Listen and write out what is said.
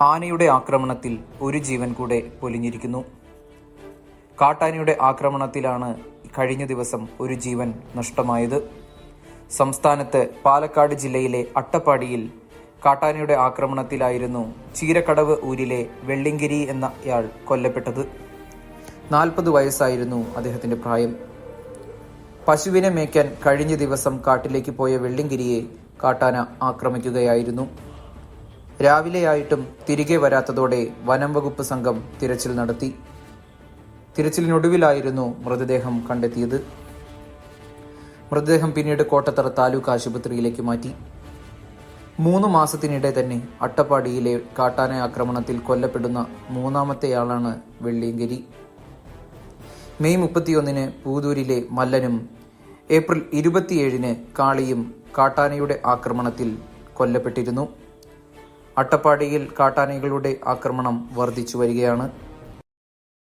ആനയുടെ ആക്രമണത്തിൽ ഒരു ജീവൻ കൂടെ പൊലിഞ്ഞിരിക്കുന്നു. കാട്ടാനയുടെ ആക്രമണത്തിലാണ് കഴിഞ്ഞ ദിവസം ഒരു ജീവൻ നഷ്ടമായത്. സംസ്ഥാനത്ത് പാലക്കാട് ജില്ലയിലെ അട്ടപ്പാടിയിൽ കാട്ടാനയുടെ ആക്രമണത്തിലായിരുന്നു ചീരക്കടവ് ഊരിലെ വെള്ളിങ്കിരി എന്നയാൾ കൊല്ലപ്പെട്ടത്. നാൽപ്പത് വയസ്സായിരുന്നു അദ്ദേഹത്തിന്റെ പ്രായം. പശുവിനെ മേയ്ക്കാൻ കഴിഞ്ഞ ദിവസം കാട്ടിലേക്ക് പോയ വെള്ളിങ്കിരിയെ കാട്ടാന ആക്രമിക്കുകയായിരുന്നു. രാവിലെയായിട്ടും തിരികെ വരാത്തതോടെ വനം വകുപ്പ് സംഘം തിരച്ചിൽ നടത്തി. തിരച്ചിലിനൊടുവിലായിരുന്നു മൃതദേഹം കണ്ടെത്തിയത്. മൃതദേഹം പിന്നീട് കോട്ടത്തറ താലൂക്ക് ആശുപത്രിയിലേക്ക് മാറ്റി. മൂന്ന് മാസത്തിനിടെ തന്നെ അട്ടപ്പാടിയിലെ കാട്ടാന ആക്രമണത്തിൽ കൊല്ലപ്പെടുന്ന മൂന്നാമത്തെയാളാണ് വെള്ളിയങ്കരി. മെയ് മുപ്പത്തിയൊന്നിന് പൂതൂരിലെ മല്ലനും ഏപ്രിൽ ഇരുപത്തിയേഴിന് കാളിയും കാട്ടാനയുടെ ആക്രമണത്തിൽ കൊല്ലപ്പെട്ടിരുന്നു. അട്ടപ്പാടിയിൽ കാട്ടാനകളുടെ ആക്രമണം വർദ്ധിച്ചു വരികയാണ്.